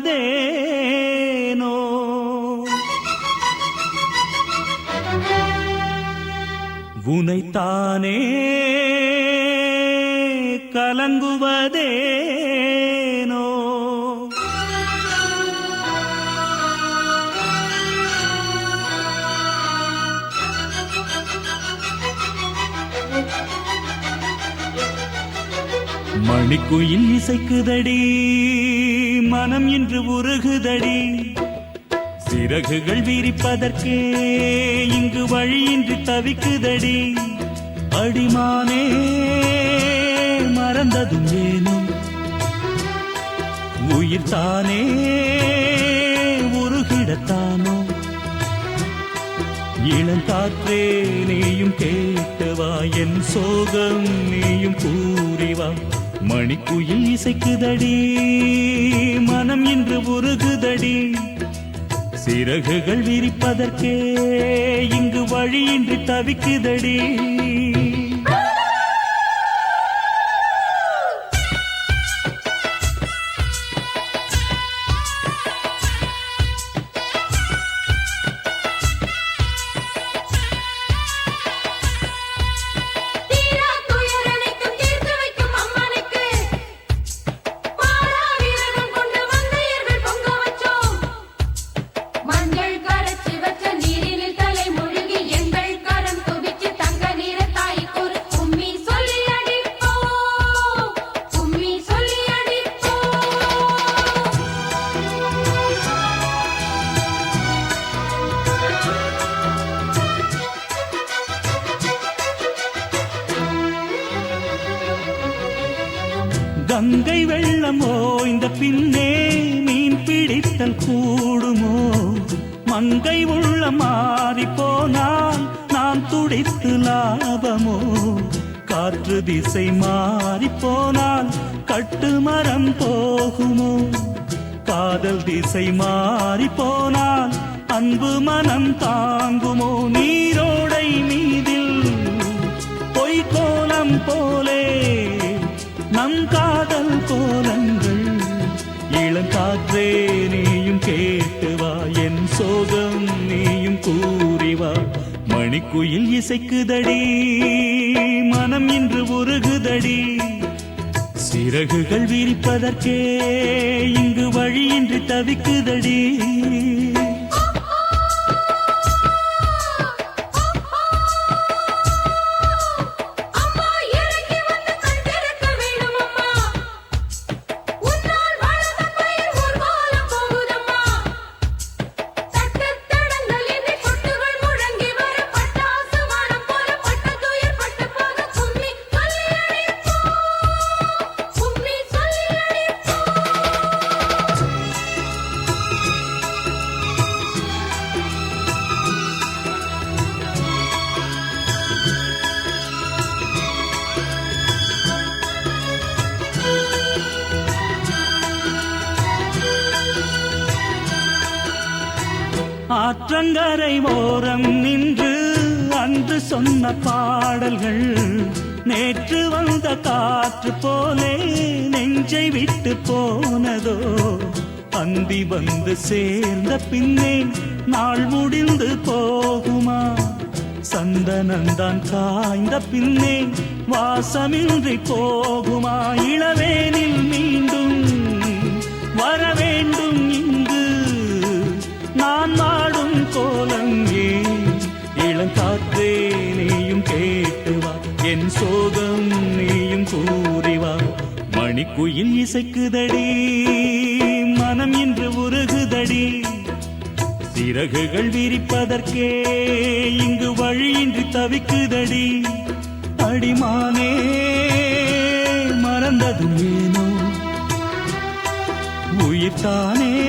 கலங்குவதேனோ உனைத்தானே கலங்குவதேனோ? மணிக்குயில் இசைக்குதடி மனம் இன்று உருகுதடி. சிறகுகள் விரிப்பதற்கே இங்கு வழியின்றி தவிக்குதடி. அடிமானே மறந்ததும் ஏனும் உயிர் தானே உருகிடத்தானோ இளங்காற்றே நீயும் கேட்டவா என் சோகம் நீயும் கூறிவா மணிக்குயில் இசைக்குதடி மனம் இன்று உருகுதடி. சிறகுகள் விரிப்பதற்கே இங்கு வழியின்றி தவிக்குதடி. கங்கை வெள்ளம் ஓய்ந்த பின்னே மீன் பிடித்தல் கூடுமோ? மங்கை உள்ள மாறி போனால் நான் துடித்து லாபமோ? காற்று திசை மாறி போனால் கட்டு மரம் போகுமோ? காதல் திசை மாறி போனால் அன்பு மனம் தாங்குமோ? நீரோடை மீதில் பொய்கோலம் போலே நம் காதல் கோலங்கள். இளங்காற்றே நீயும் கேட்டு வா. என் சோகம் நீயும் கூறிவா மணிக்குயில் இசைக்குதடி மனம் இன்று உருகுதடி. சிறகுகள் விரிப்பதற்கே இங்கு வழியின்றி தவிக்குதடி. ஆற்றங்கரை ஓரம் நின்று அன்று சொன்ன பாடல்கள் நேற்று வந்த காற்று போலே நெஞ்சை விட்டு போனதோ? அந்தி வந்து சேர்ந்த பின்னே நாள் முடிந்து போகுமா? சந்தனந்தான் காய்ந்த பின்னே வாசமின்றி போகுமா? இளவேனில் மீண்டும் வர வாடும் கோலம் ஏன் இளங்காற்றே நீயும் கேட்டுவா என் சோகம் நீயும் கூறிவா மணிக்குயில் இசைக்குதடி மனம் இன்று உருகுதடி. சிறகுகள் விரிப்பதற்கே இங்கு வழியின்றி தவிக்குதடி. அடிமானே மறந்ததும் ஏனோ? உயிர்த்தானே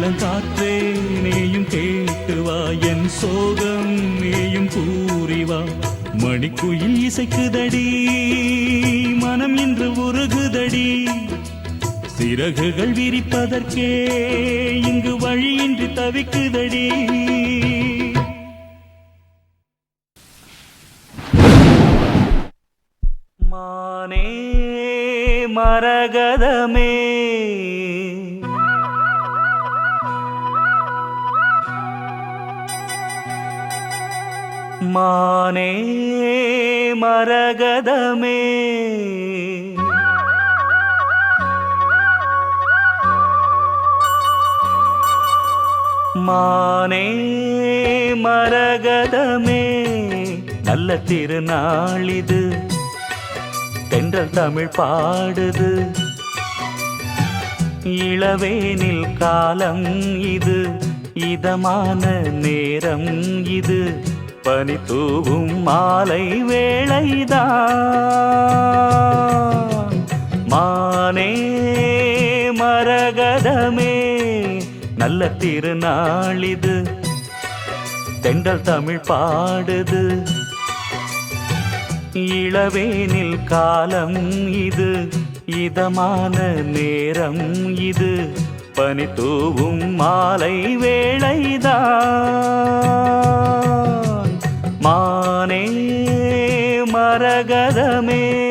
இளங்காற்றே நீயும் கேட்டு வா. என் சோகம் நீயும் கூறிவா மணிக்குயில் இசைக்குதடி மனம் இன்று உருகுதடி. சிறகுகள் விரிப்பதற்கே இங்கு வழியின்றி தவிக்குதடி. மானே மரகதமே மானே மரகதமே. மானே மரகதமே. நல்ல திருநாளிது தென்றல் தமிழ் பாடுது. இளவேனில் காலம் இது. இதமான நேரம் இது. பனி தூவும் மாலை வேளைதான். மானே மரகதமே நல்ல திருநாளிது. தெண்டல் தமிழ் பாடுது. இளவேனில் காலம் இது இதமான நேரம் இது. பனி தூவும் மாலை வேளைதான். மானே மரகதமே.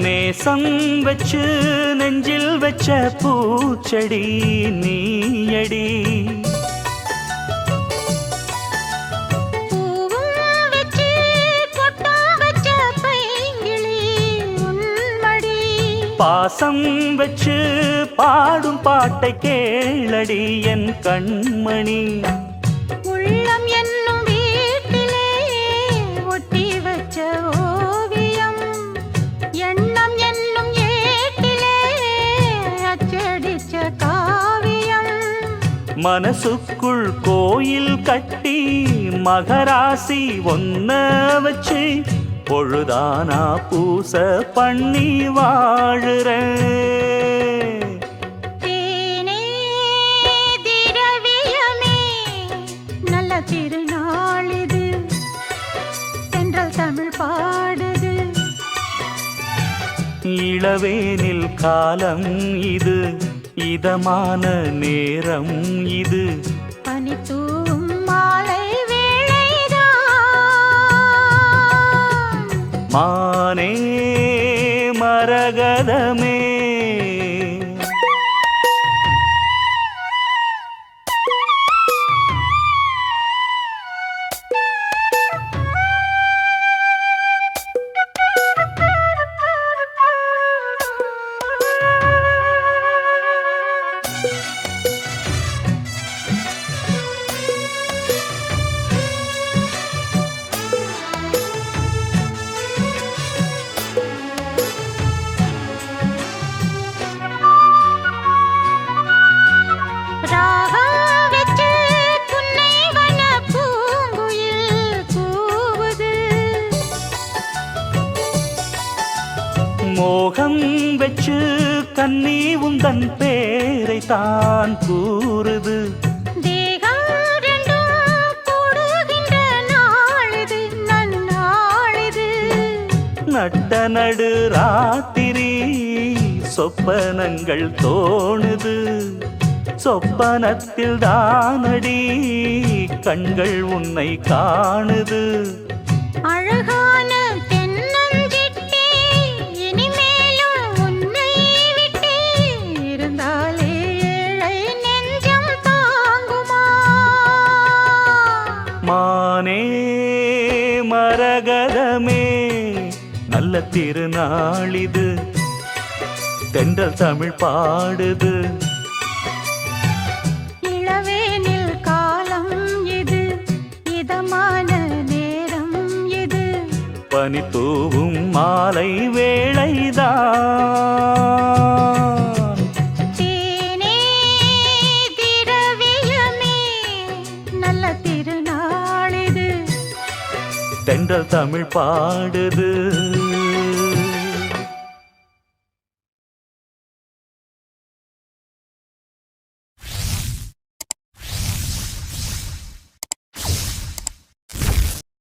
நேசம் வச்சு நெஞ்சில் வச்ச பூச்செடி நீயடி. பாசம் வச்சு பாடும் பாட்டை கேளடி என் கண்மணி. மனசுக்குள் கோயில் கட்டி மகராசி ஒன்ன வச்சு பொழுதானா பூச பண்ணி வாழுறேன் திருநாளிது தென்றல் தமிழ் பாடுது. இளவேனில் காலம் இது. இதமான நேரம் இது. பனி தூவும் மாலை வேளைதான். மானே மரகதமே மோகம் வச்சு கன்னி உந்தன் பேரை தான் கூறுது. நட்ட நடு ராத்திரி சொப்பனங்கள் தோணுது. சொப்பனத்தில் தானடி கண்கள் உன்னை காணுது. நல்ல திருநாளிது. தென்றல் தமிழ் பாடுது. இளவேனில் காலம் இது. இதமான நேரம் இது. பனி தூவும் மாலை வேளைதான். தென்றல் தமிழ் பாடுது.